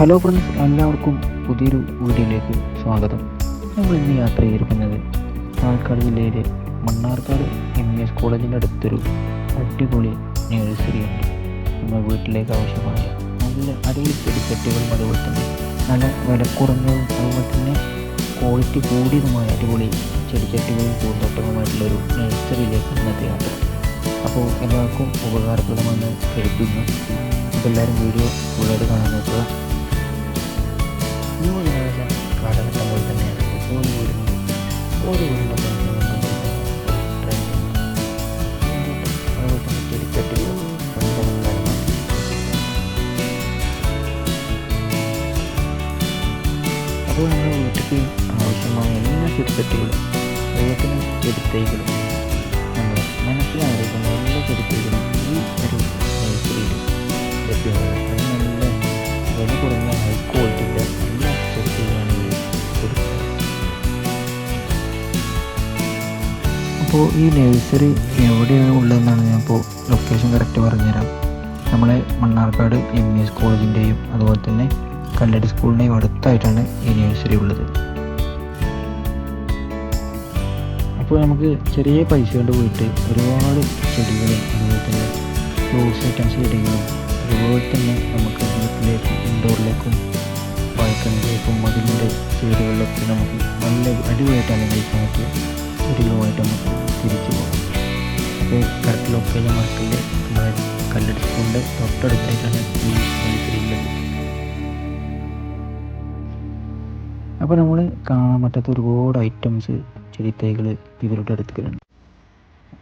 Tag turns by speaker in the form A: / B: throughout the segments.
A: Hello friends എല്ലാവർക്കും പുതിയൊരു വീഡിയോയിലേക്ക് സ്വാഗതം. നമ്മൾ ഇന്ന് യാത്ര ചെയ്തിരിക്കുന്നത് പാലക്കാട് ജില്ലയിലെ മണ്ണാർക്കാട് എം എസ് കോളേജിന്റെ അടുത്തൊരു അടിപൊളി നഴ്സറി ഉണ്ട്. നമ്മുടെ വീട്ടിലേക്ക് ആവശ്യമായ നല്ല അടിപൊളി ചെടിച്ചട്ടികളും അതുപോലെ തന്നെ നല്ല വില കുറഞ്ഞതും അതുപോലെ തന്നെ ക്വാളിറ്റി കൂടിയതുമായ അടിപൊളി ചെടിച്ചട്ടികളും പൂന്തോട്ടങ്ങളുമായിട്ടുള്ള ഒരു നഴ്സറിയിലേക്ക് ഇന്നത്തെ യാത്ര. അപ്പോൾ എല്ലാവർക്കും ഉപകാരപ്രദമെന്ന് കരുതുന്നു. ഇതെല്ലാവരും വീഡിയോ ഫുള്ളായിട്ട് കാണാൻ നോക്കുക. പന്തലും കാര്യങ്ങളും അപ്പോൾ നമ്മൾ വീട്ടിൽ ആവശ്യമായ എല്ലാ ചെടിച്ചട്ടികളും വെള്ളത്തിനും തന്നെ നമ്മൾ മനസ്സിലായിരിക്കുന്ന അപ്പോൾ ഈ നഴ്സറി എവിടെയാണ് ഉള്ളതെന്നാണ് ഞാൻ ഇപ്പോൾ ലൊക്കേഷൻ കറക്റ്റ് പറഞ്ഞുതരാം. നമ്മളെ മണ്ണാർക്കാട് എം ഇ എസ് കോളേജിന്റെയും അതുപോലെ തന്നെ കല്ലടി സ്കൂളിന്റെയും അടുത്തായിട്ടാണ് ഈ നഴ്സറി ഉള്ളത്. അപ്പോൾ നമുക്ക് ചെറിയ പൈസ കൊണ്ട് പോയിട്ട് ഒരുപാട് ചെടികളും അതുപോലെ തന്നെ ഫ്രൂട്ട്സ് ഐറ്റംസ് ചെടികളും അതുപോലെ തന്നെ നമുക്ക് വീട്ടിലേക്കും ഇൻഡോറിലേക്കും വാഴക്കണിലേക്കും മതിലിന്റെ സൈഡുകളിലൊക്കെ നമുക്ക് നല്ല അടിപൊളിയായിട്ട് അലങ്കരിക്കാൻ പറ്റിയ ചെടികളുമായിട്ട് നമുക്ക് തിരിച്ചു പോകാം. അപ്പോൾ കറക്റ്റ് ലൊക്കേഷൻ മാർക്കിന്റെ കല്ലെടുത്തുകൊണ്ട് നഴ്സറി അപ്പോൾ നമ്മൾ കാണാൻ പറ്റാത്ത ഒരുപാട് ഐറ്റംസ് ചെടിത്തൈകൾ ഇവരുടെ അടുത്തുകളുണ്ട്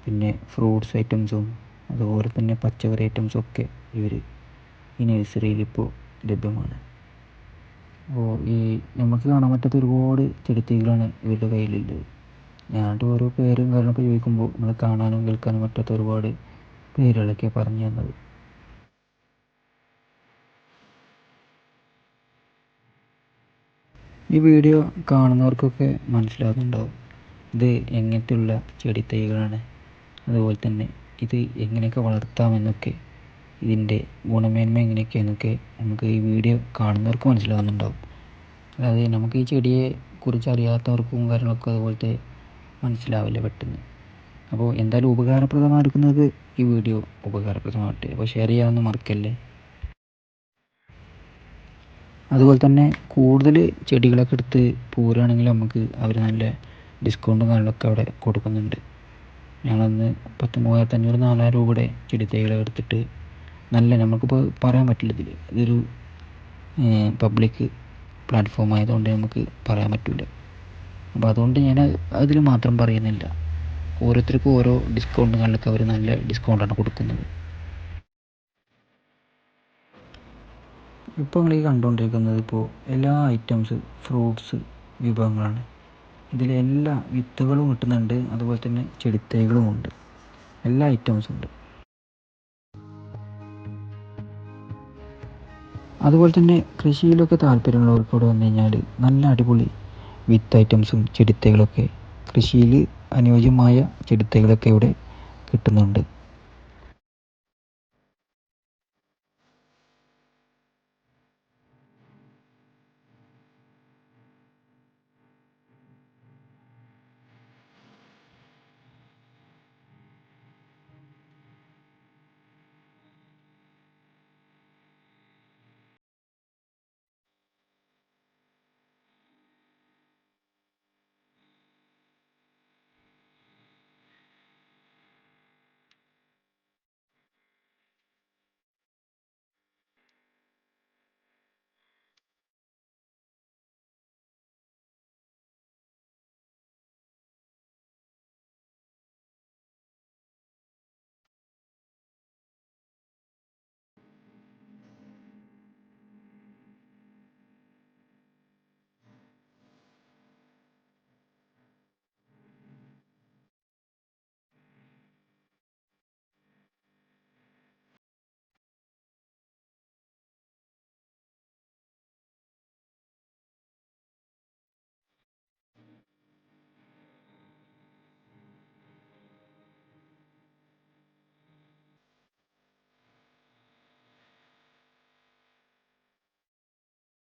A: പിന്നെ ഫ്രൂട്ട്സ് ഐറ്റംസും അതുപോലെ തന്നെ പച്ചക്കറി ഐറ്റംസും ഒക്കെ ഇവർ ഈ നഴ്സറിയിൽ ഇപ്പോൾ ലഭ്യമാണ്. അപ്പോൾ ഈ നമുക്ക് കാണാൻ പറ്റാത്ത ഒരുപാട് ചെടിത്തൈകളാണ് ഇവരുടെ കയ്യിലുള്ളത്. ഞാനിട്ട് ഓരോ പേരും കാര്യങ്ങളൊക്കെ ചോദിക്കുമ്പോൾ നമ്മൾ കാണാനും കേൾക്കാനും പറ്റാത്ത ഒരുപാട് പേരുകളൊക്കെ പറഞ്ഞു തന്നത്. ഈ വീഡിയോ കാണുന്നവർക്കൊക്കെ മനസ്സിലാകുന്നുണ്ടാവും. ഇത് എങ്ങനത്തെയുള്ള ചെടിത്തൈകളാണ്. അതുപോലെ തന്നെ ഇത് എങ്ങനെയൊക്കെ വളർത്താമെന്നൊക്കെ ഇതിന്റെ ഗുണമേന്മ എങ്ങനെയൊക്കെയെന്നൊക്കെ നമുക്ക് ഈ വീഡിയോ കാണുന്നവർക്ക് മനസ്സിലാകുന്നുണ്ടാവും. അതായത് നമുക്ക് ഈ ചെടിയെ കുറിച്ച് അറിയാത്തവർക്കും കാര്യങ്ങളൊക്കെ അതുപോലത്തെ മനസ്സിലാവില്ല പെട്ടെന്ന്. അപ്പോൾ എന്തായാലും ഉപകാരപ്രദമായിരിക്കുന്നത് ഈ വീഡിയോ ഉപകാരപ്രദമാകട്ടെ. അപ്പോൾ ഷെയർ ചെയ്യാനൊന്നും മറക്കല്ലേ? അതുപോലെ തന്നെ കൂടുതൽ ചെടികളൊക്കെ എടുത്ത് പൂരാണെങ്കിൽ നമുക്ക് അവർ നല്ല ഡിസ്കൗണ്ടും കാര്യങ്ങളൊക്കെ അവിടെ കൊടുക്കുന്നുണ്ട്. ഞങ്ങളന്ന് പത്ത് മൂവായിരത്തി അഞ്ഞൂറ് നാലായിരം രൂപയുടെ ചെടി തൈകളൊക്കെ എടുത്തിട്ട് നല്ല നമുക്കിപ്പോൾ പറയാൻ പറ്റില്ല ഇതിൽ ഇതൊരു പബ്ലിക് പ്ലാറ്റ്ഫോം ആയതുകൊണ്ട് നമുക്ക് പറയാൻ പറ്റില്ല അപ്പോൾ അതുകൊണ്ട് ഞാൻ അതിൽ മാത്രം പറയുന്നില്ല. ഓരോരുത്തർക്കും ഓരോ ഡിസ്കൗണ്ടുകളിലൊക്കെ അവർ നല്ല ഡിസ്കൗണ്ടാണ് കൊടുക്കുന്നത്. ഇപ്പോൾ നിങ്ങൾ ഈ കണ്ടുകൊണ്ടിരിക്കുന്നത് ഇപ്പോൾ എല്ലാ ഐറ്റംസ് ഫ്രൂട്ട്സ് വിഭവങ്ങളാണ്. ഇതിലെല്ലാ വിത്തുകളും കിട്ടുന്നുണ്ട്. അതുപോലെ തന്നെ ചെടിത്തൈകളും ഉണ്ട്. എല്ലാ ഐറ്റംസും ഉണ്ട്. അതുപോലെ തന്നെ കൃഷിയിലൊക്കെ താല്പര്യമുള്ളവർക്ക് വന്നു കഴിഞ്ഞാൽ നല്ല അടിപൊളി വിത്ത് ഐറ്റംസും ചെടിത്തൈകളൊക്കെ. കൃഷിയിൽ അനുയോജ്യമായ ചെടിത്തൈകളൊക്കെ ഇവിടെ കിട്ടുന്നുണ്ട്.